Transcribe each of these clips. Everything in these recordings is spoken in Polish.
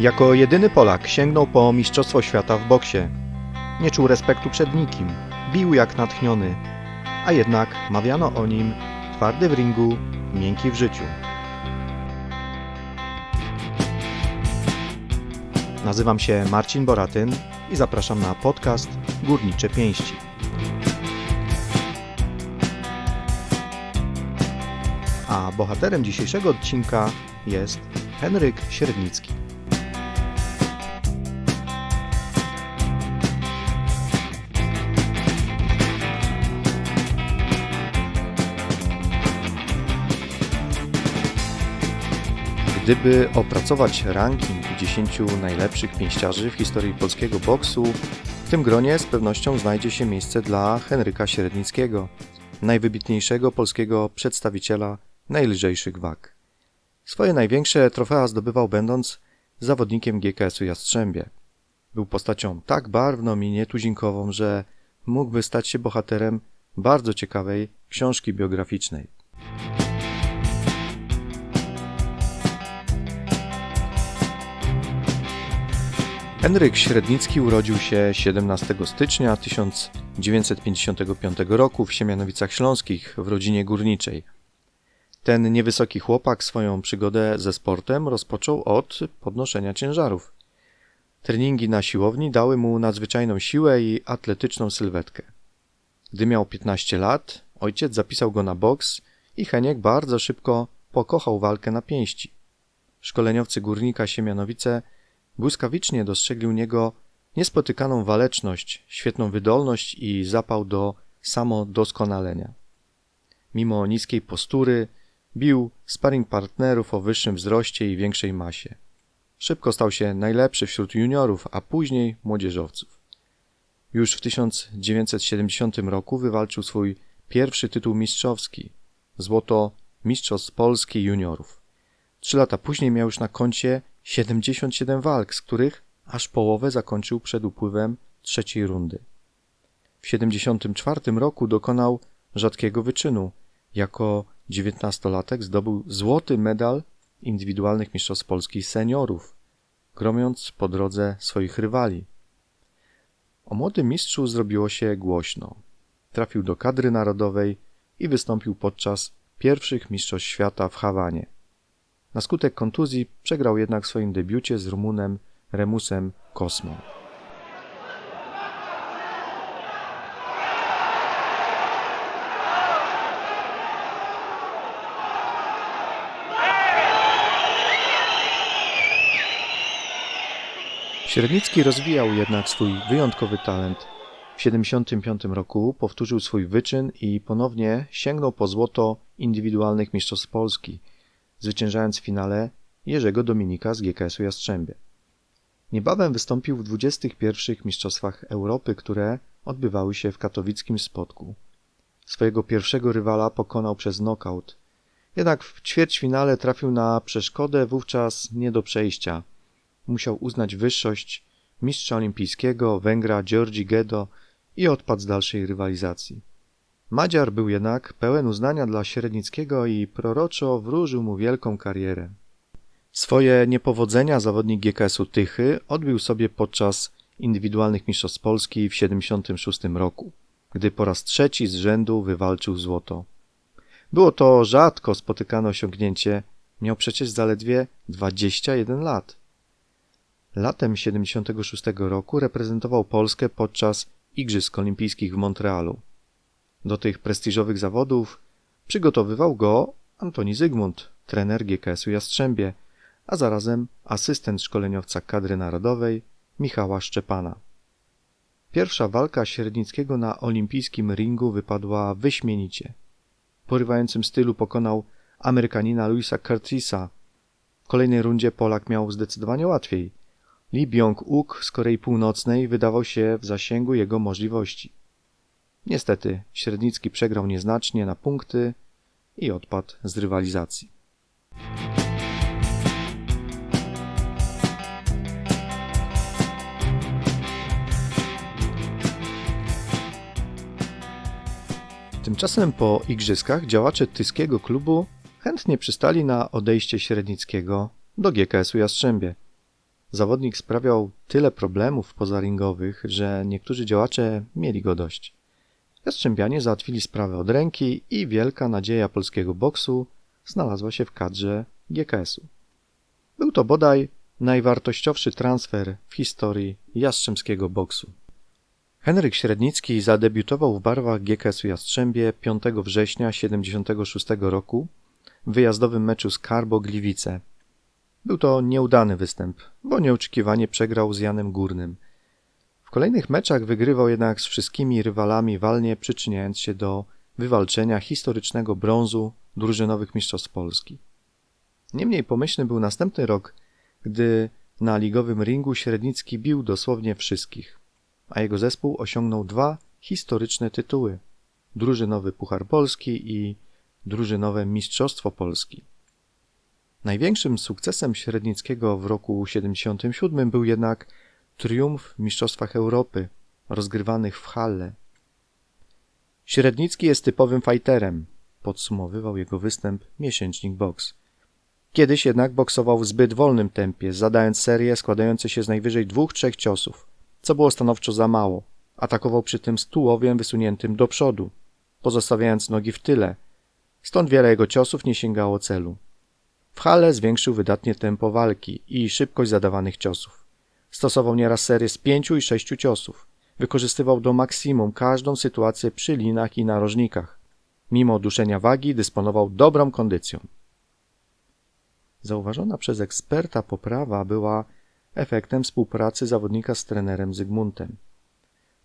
Jako jedyny Polak sięgnął po Mistrzostwo Świata w boksie. Nie czuł respektu przed nikim, bił jak natchniony, a jednak mawiano o nim twardy w ringu, miękki w życiu. Nazywam się Marcin Boratyn i zapraszam na podcast Górnicze Pięści. A bohaterem dzisiejszego odcinka jest Henryk Średnicki. Gdyby opracować ranking 10 najlepszych pięściarzy w historii polskiego boksu, w tym gronie z pewnością znajdzie się miejsce dla Henryka Średnickiego, najwybitniejszego polskiego przedstawiciela najlżejszych wag. Swoje największe trofea zdobywał będąc zawodnikiem GKS-u Jastrzębie. Był postacią tak barwną i nietuzinkową, że mógłby stać się bohaterem bardzo ciekawej książki biograficznej. Henryk Średnicki urodził się 17 stycznia 1955 roku w Siemianowicach Śląskich w rodzinie górniczej. Ten niewysoki chłopak swoją przygodę ze sportem rozpoczął od podnoszenia ciężarów. Treningi na siłowni dały mu nadzwyczajną siłę i atletyczną sylwetkę. Gdy miał 15 lat, ojciec zapisał go na boks i Heniek bardzo szybko pokochał walkę na pięści. Szkoleniowcy górnika Siemianowice błyskawicznie dostrzegli u niego niespotykaną waleczność, świetną wydolność i zapał do samodoskonalenia. Mimo niskiej postury, bił sparring partnerów o wyższym wzroście i większej masie. Szybko stał się najlepszy wśród juniorów, a później młodzieżowców. Już w 1970 roku wywalczył swój pierwszy tytuł mistrzowski złoto Mistrzostw Polski juniorów. Trzy lata później miał już na koncie 77 walk, z których aż połowę zakończył przed upływem trzeciej rundy. W 74 roku dokonał rzadkiego wyczynu. Jako dziewiętnastolatek zdobył złoty medal indywidualnych mistrzostw Polski seniorów, gromiąc po drodze swoich rywali. O młodym mistrzu zrobiło się głośno. Trafił do kadry narodowej i wystąpił podczas pierwszych mistrzostw świata w Hawanie. Na skutek kontuzji przegrał jednak w swoim debiucie z Rumunem Remusem Kosmą. Średnicki rozwijał jednak swój wyjątkowy talent. W 1975 roku powtórzył swój wyczyn i ponownie sięgnął po złoto indywidualnych mistrzostw Polski – zwyciężając w finale Jerzego Dominika z GKS-u Jastrzębie. Niebawem wystąpił w 21 Mistrzostwach Europy, które odbywały się w katowickim Spodku. Swojego pierwszego rywala pokonał przez knockout, jednak w ćwierćfinale trafił na przeszkodę wówczas nie do przejścia. Musiał uznać wyższość mistrza olimpijskiego Węgra Georgi Gedo i odpadł z dalszej rywalizacji. Madziar był jednak pełen uznania dla Średnickiego i proroczo wróżył mu wielką karierę. Swoje niepowodzenia zawodnik GKS-u Tychy odbił sobie podczas indywidualnych mistrzostw Polski w 1976 roku, gdy po raz trzeci z rzędu wywalczył złoto. Było to rzadko spotykane osiągnięcie, miał przecież zaledwie 21 lat. Latem 1976 roku reprezentował Polskę podczas Igrzysk Olimpijskich w Montrealu. Do tych prestiżowych zawodów przygotowywał go Antoni Zygmunt, trener GKS-u Jastrzębie, a zarazem asystent szkoleniowca kadry narodowej Michała Szczepana. Pierwsza walka Średnickiego na olimpijskim ringu wypadła wyśmienicie. W porywającym stylu pokonał Amerykanina Louisa Curtisa. W kolejnej rundzie Polak miał zdecydowanie łatwiej. Lee Byung-uk z Korei Północnej wydawał się w zasięgu jego możliwości. Niestety Średnicki przegrał nieznacznie na punkty i odpadł z rywalizacji. Tymczasem po igrzyskach działacze tyskiego klubu chętnie przystali na odejście Średnickiego do GKS-u Jastrzębie. zawodnik sprawiał tyle problemów pozaringowych, że niektórzy działacze mieli go dość. Jastrzębianie załatwili sprawę od ręki i wielka nadzieja polskiego boksu znalazła się w kadrze GKS-u. Był to bodaj najwartościowszy transfer w historii jastrzębskiego boksu. Henryk Średnicki zadebiutował w barwach GKS-u Jastrzębie 5 września 1976 roku w wyjazdowym meczu z Karbo Gliwice. Był to nieudany występ, bo nieoczekiwanie przegrał z Janem Górnym. W kolejnych meczach wygrywał jednak z wszystkimi rywalami walnie, przyczyniając się do wywalczenia historycznego brązu drużynowych mistrzostw Polski. Niemniej pomyślny był następny rok, gdy na ligowym ringu Średnicki bił dosłownie wszystkich, a jego zespół osiągnął dwa historyczne tytuły: drużynowy Puchar Polski i drużynowe Mistrzostwo Polski. Największym sukcesem Średnickiego w roku 77 był jednak triumf w Mistrzostwach Europy, rozgrywanych w Halle. Średnicki jest typowym fighterem, podsumowywał jego występ miesięcznik Box. Kiedyś jednak boksował w zbyt wolnym tempie, zadając serię składające się z najwyżej dwóch, trzech ciosów, co było stanowczo za mało. Atakował przy tym z tułowiem wysuniętym do przodu, pozostawiając nogi w tyle, stąd wiele jego ciosów nie sięgało celu. W hale zwiększył wydatnie tempo walki i szybkość zadawanych ciosów. Stosował nieraz serię z pięciu i sześciu ciosów. Wykorzystywał do maksimum każdą sytuację przy linach i narożnikach. Mimo duszenia wagi dysponował dobrą kondycją. Zauważona przez eksperta poprawa była efektem współpracy zawodnika z trenerem Zygmuntem.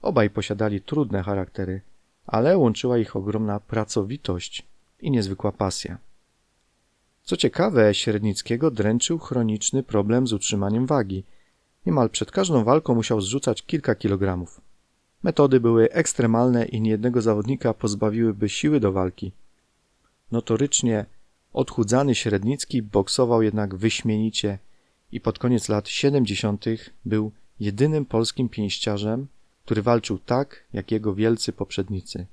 Obaj posiadali trudne charaktery, ale łączyła ich ogromna pracowitość i niezwykła pasja. Co ciekawe, Średnickiego dręczył chroniczny problem z utrzymaniem wagi. Niemal przed każdą walką musiał zrzucać kilka kilogramów. Metody były ekstremalne i niejednego zawodnika pozbawiłyby siły do walki. Notorycznie odchudzany Średnicki boksował jednak wyśmienicie i pod koniec lat 70. był jedynym polskim pięściarzem, który walczył tak, jak jego wielcy poprzednicy.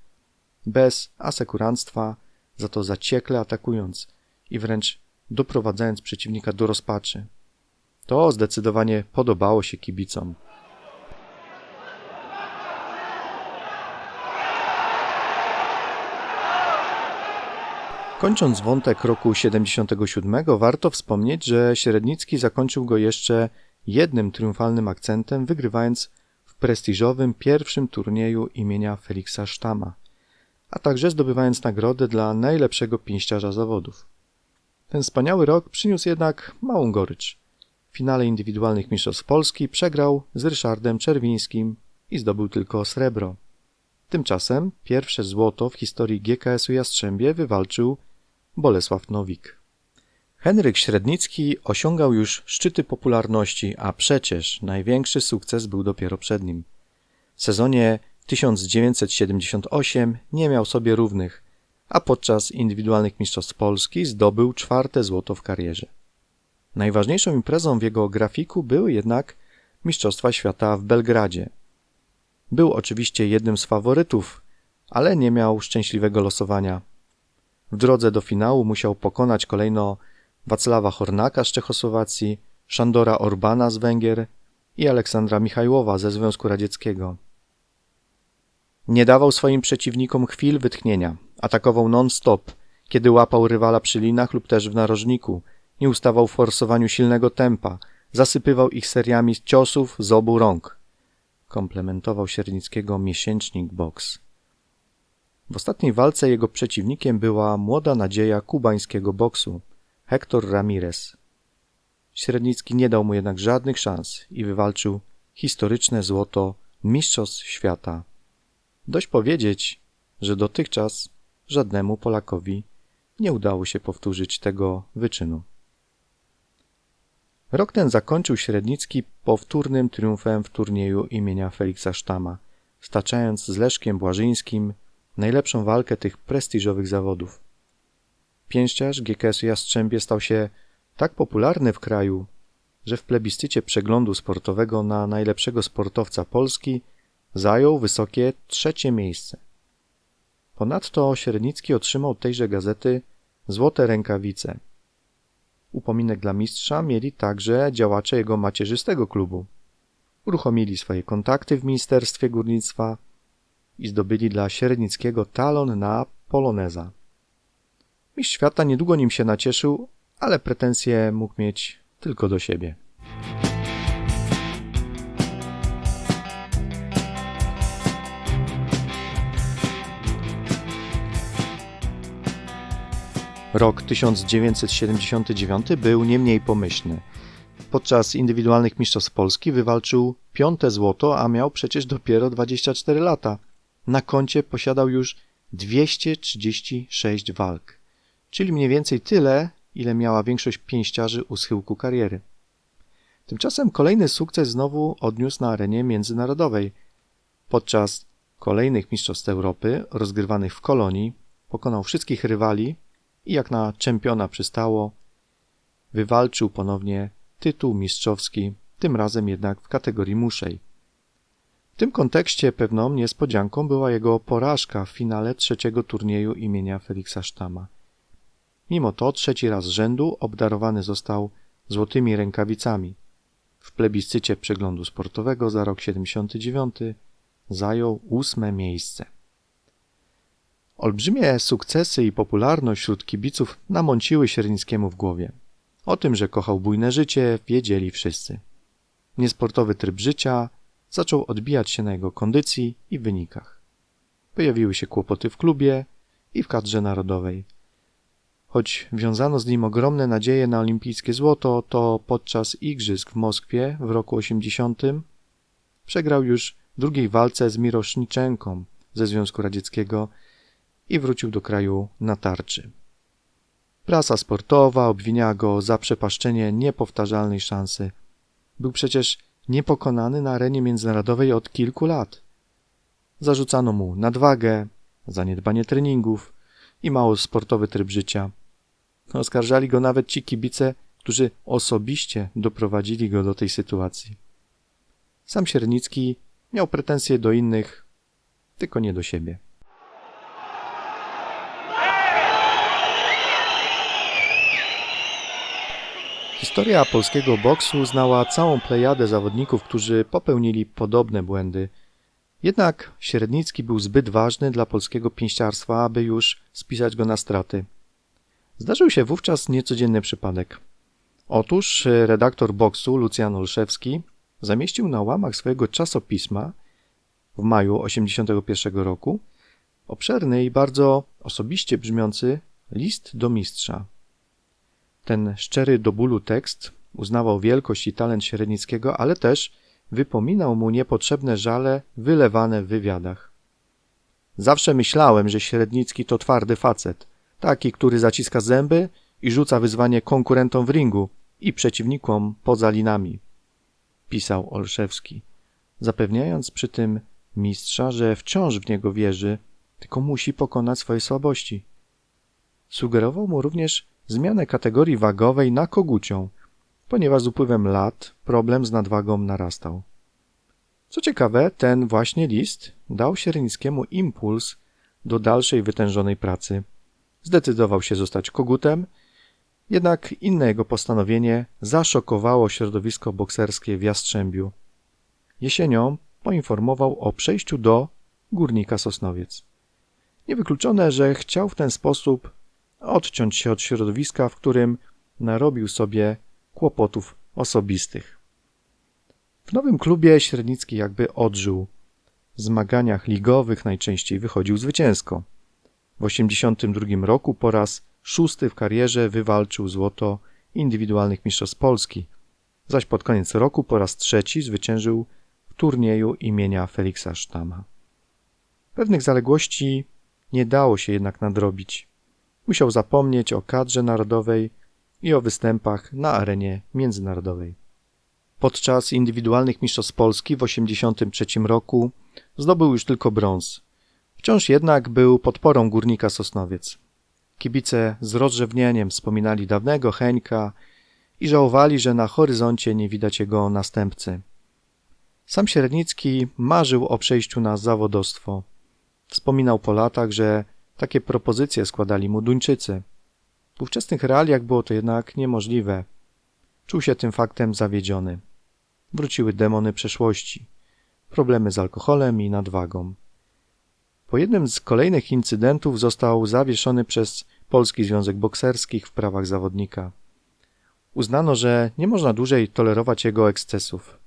Bez asekuranstwa, za to zaciekle atakując i wręcz doprowadzając przeciwnika do rozpaczy. To zdecydowanie podobało się kibicom. Kończąc wątek roku 77, warto wspomnieć, że Średnicki zakończył go jeszcze jednym triumfalnym akcentem, wygrywając w prestiżowym pierwszym turnieju imienia Feliksa Sztama, a także zdobywając nagrodę dla najlepszego pięściarza zawodów. Ten wspaniały rok przyniósł jednak małą gorycz. W finale indywidualnych mistrzostw Polski przegrał z Ryszardem Czerwińskim i zdobył tylko srebro. Tymczasem pierwsze złoto w historii GKS-u Jastrzębie wywalczył Bolesław Nowik. Henryk Średnicki osiągał już szczyty popularności, a przecież największy sukces był dopiero przed nim. W sezonie 1978 nie miał sobie równych, a podczas indywidualnych mistrzostw Polski zdobył czwarte złoto w karierze. Najważniejszą imprezą w jego grafiku były jednak Mistrzostwa Świata w Belgradzie. Był oczywiście jednym z faworytów, ale nie miał szczęśliwego losowania. W drodze do finału musiał pokonać kolejno Wacława Hornaka z Czechosłowacji, Szandora Orbana z Węgier i Aleksandra Michajłowa ze Związku Radzieckiego. Nie dawał swoim przeciwnikom chwil wytchnienia. Atakował non-stop, kiedy łapał rywala przy linach lub też w narożniku. Nie ustawał w forsowaniu silnego tempa. Zasypywał ich seriami ciosów z obu rąk. Komplementował Siernickiego miesięcznik boks. W ostatniej walce jego przeciwnikiem była młoda nadzieja kubańskiego boksu, Hector Ramirez. Średnicki nie dał mu jednak żadnych szans i wywalczył historyczne złoto Mistrzostw Świata. Dość powiedzieć, że dotychczas żadnemu Polakowi nie udało się powtórzyć tego wyczynu. Rok ten zakończył Średnicki powtórnym triumfem w turnieju imienia Feliksa Sztama, staczając z Leszkiem Błażyńskim najlepszą walkę tych prestiżowych zawodów. Pięściarz GKS Jastrzębie stał się tak popularny w kraju, że w plebiscycie przeglądu sportowego na najlepszego sportowca Polski zajął wysokie trzecie miejsce. Ponadto Średnicki otrzymał tejże gazety złote rękawice. Upominek dla mistrza mieli także działacze jego macierzystego klubu. Uruchomili swoje kontakty w Ministerstwie Górnictwa i zdobyli dla Średnickiego talon na poloneza. Mistrz świata niedługo nim się nacieszył, ale pretensje mógł mieć tylko do siebie. Rok 1979 był nie mniej pomyślny. Podczas indywidualnych mistrzostw Polski wywalczył piąte złoto, a miał przecież dopiero 24 lata. Na koncie posiadał już 236 walk, czyli mniej więcej tyle, ile miała większość pięściarzy u schyłku kariery. Tymczasem kolejny sukces znowu odniósł na arenie międzynarodowej. Podczas kolejnych mistrzostw Europy rozgrywanych w Kolonii pokonał wszystkich rywali i jak na czempiona przystało, wywalczył ponownie tytuł mistrzowski, tym razem jednak w kategorii muszej. W tym kontekście pewną niespodzianką była jego porażka w finale trzeciego turnieju imienia Feliksa Sztama. Mimo to trzeci raz z rzędu obdarowany został złotymi rękawicami. W plebiscycie przeglądu sportowego za rok 79 zajął ósme miejsce. Olbrzymie sukcesy i popularność wśród kibiców namąciły Siernickiemu w głowie. O tym, że kochał bujne życie, wiedzieli wszyscy. Niesportowy tryb życia zaczął odbijać się na jego kondycji i wynikach. Pojawiły się kłopoty w klubie i w kadrze narodowej. Choć wiązano z nim ogromne nadzieje na olimpijskie złoto, to podczas igrzysk w Moskwie w roku 80 przegrał już drugiej walce z Miroszniczenką ze Związku Radzieckiego i wrócił do kraju na tarczy. Prasa sportowa obwiniała go za przepaszczenie niepowtarzalnej szansy. Był przecież niepokonany na arenie międzynarodowej od kilku lat. Zarzucano mu nadwagę, zaniedbanie treningów i mało sportowy tryb życia. Oskarżali go nawet ci kibice, którzy osobiście doprowadzili go do tej sytuacji. Sam Siernicki miał pretensje do innych, tylko nie do siebie. Historia polskiego boksu znała całą plejadę zawodników, którzy popełnili podobne błędy. Jednak Średnicki był zbyt ważny dla polskiego pięściarstwa, aby już spisać go na straty. Zdarzył się wówczas niecodzienny przypadek. Otóż redaktor boksu Lucjan Olszewski zamieścił na łamach swojego czasopisma w maju 1981 roku obszerny i bardzo osobiście brzmiący list do mistrza. Ten szczery do bólu tekst uznawał wielkość i talent Średnickiego, ale też wypominał mu niepotrzebne żale wylewane w wywiadach. Zawsze myślałem, że Średnicki to twardy facet, taki, który zaciska zęby i rzuca wyzwanie konkurentom w ringu i przeciwnikom poza linami, pisał Olszewski, zapewniając przy tym mistrza, że wciąż w niego wierzy, tylko musi pokonać swoje słabości. Sugerował mu również zmianę kategorii wagowej na kogucią, ponieważ z upływem lat problem z nadwagą narastał. Co ciekawe, ten właśnie list dał Siernickiemu impuls do dalszej wytężonej pracy. Zdecydował się zostać kogutem, jednak inne jego postanowienie zaszokowało środowisko bokserskie w Jastrzębiu. Jesienią poinformował o przejściu do Górnika Sosnowiec. Niewykluczone, że chciał w ten sposób odciąć się od środowiska, w którym narobił sobie kłopotów osobistych. W nowym klubie Średnicki jakby odżył. W zmaganiach ligowych najczęściej wychodził zwycięsko. W 1982 roku po raz szósty w karierze wywalczył złoto indywidualnych mistrzostw Polski, zaś pod koniec roku po raz trzeci zwyciężył w turnieju imienia Feliksa Sztama. Pewnych zaległości nie dało się jednak nadrobić. Musiał zapomnieć o kadrze narodowej i o występach na arenie międzynarodowej. Podczas indywidualnych mistrzostw Polski w 1983 roku zdobył już tylko brąz. Wciąż jednak był podporą górnika Sosnowiec. Kibice z rozrzewnieniem wspominali dawnego Heńka i żałowali, że na horyzoncie nie widać jego następcy. Sam Średnicki marzył o przejściu na zawodostwo. Wspominał po latach, że takie propozycje składali mu Duńczycy. W ówczesnych realiach było to jednak niemożliwe. Czuł się tym faktem zawiedziony. Wróciły demony przeszłości, problemy z alkoholem i nadwagą. Po jednym z kolejnych incydentów został zawieszony przez Polski Związek Bokserskich w prawach zawodnika. Uznano, że nie można dłużej tolerować jego ekscesów.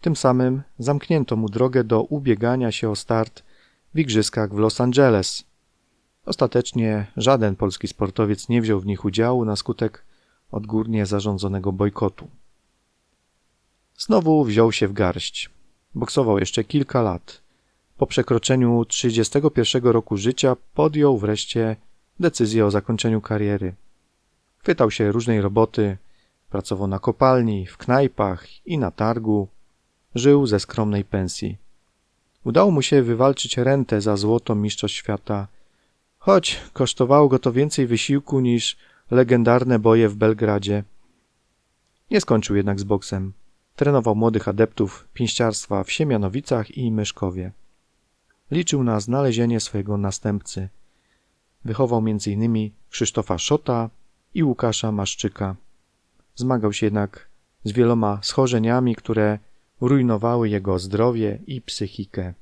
Tym samym zamknięto mu drogę do ubiegania się o start w igrzyskach w Los Angeles. Ostatecznie żaden polski sportowiec nie wziął w nich udziału na skutek odgórnie zarządzonego bojkotu. Znowu wziął się w garść. Boksował jeszcze kilka lat. Po przekroczeniu 31 roku życia podjął wreszcie decyzję o zakończeniu kariery. Chwytał się różnej roboty, pracował na kopalni, w knajpach i na targu. Żył ze skromnej pensji. Udało mu się wywalczyć rentę za złotą mistrzostw świata, choć kosztowało go to więcej wysiłku niż legendarne boje w Belgradzie. Nie skończył jednak z boksem. Trenował młodych adeptów pięściarstwa w Siemianowicach i Myszkowie. Liczył na znalezienie swojego następcy. Wychował m.in. Krzysztofa Szota i Łukasza Maszczyka. Zmagał się jednak z wieloma schorzeniami, które rujnowały jego zdrowie i psychikę.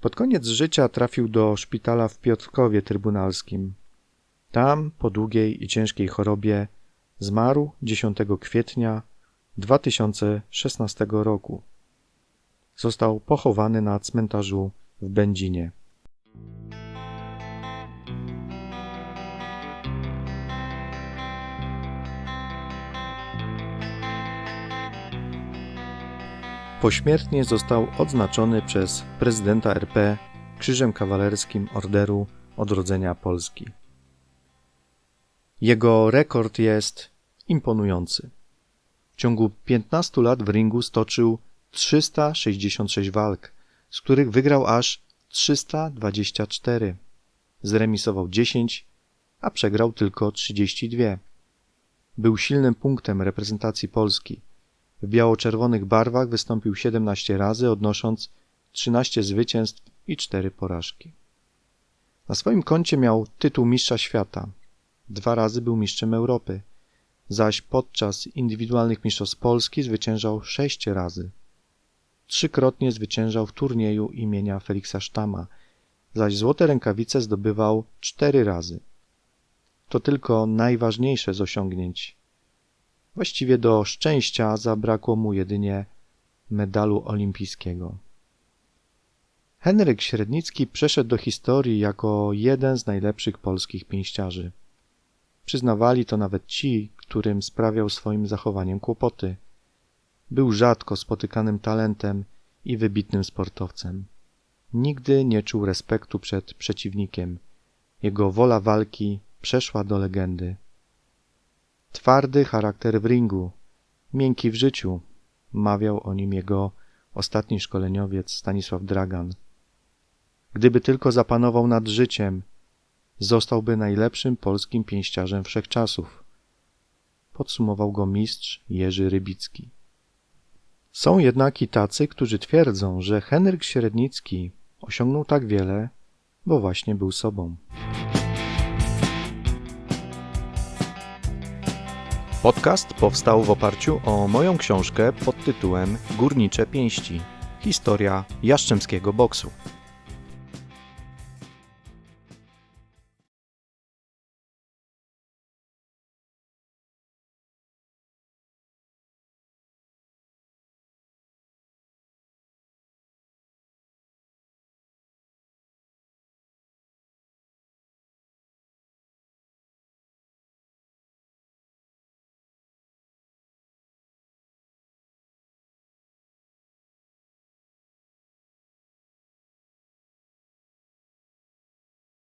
Pod koniec życia trafił do szpitala w Piotrkowie Trybunalskim. Tam, po długiej i ciężkiej chorobie, zmarł 10 kwietnia 2016 roku. Został pochowany na cmentarzu w Będzinie. Pośmiertnie został odznaczony przez prezydenta RP Krzyżem Kawalerskim Orderu Odrodzenia Polski. Jego rekord jest imponujący. W ciągu 15 lat w ringu stoczył 366 walk, z których wygrał aż 324. Zremisował 10, a przegrał tylko 32. Był silnym punktem reprezentacji Polski. W biało-czerwonych barwach wystąpił 17 razy, odnosząc 13 zwycięstw i 4 porażki. Na swoim koncie miał tytuł mistrza świata. Dwa razy był mistrzem Europy, zaś podczas indywidualnych mistrzostw Polski zwyciężał 6 razy. Trzykrotnie zwyciężał w turnieju imienia Feliksa Sztama, zaś złote rękawice zdobywał 4 razy. To tylko najważniejsze z osiągnięć. Właściwie do szczęścia zabrakło mu jedynie medalu olimpijskiego. Henryk Średnicki przeszedł do historii jako jeden z najlepszych polskich pięściarzy. Przyznawali to nawet ci, którym sprawiał swoim zachowaniem kłopoty. Był rzadko spotykanym talentem i wybitnym sportowcem. Nigdy nie czuł respektu przed przeciwnikiem. Jego wola walki przeszła do legendy. Twardy charakter w ringu, miękki w życiu, mawiał o nim jego ostatni szkoleniowiec Stanisław Dragan. Gdyby tylko zapanował nad życiem, zostałby najlepszym polskim pięściarzem wszechczasów. Podsumował go mistrz Jerzy Rybicki. Są jednak i tacy, którzy twierdzą, że Henryk Średnicki osiągnął tak wiele, bo właśnie był sobą. Podcast powstał w oparciu o moją książkę pod tytułem Górnicze Pięści. Historia jaszczemskiego boksu.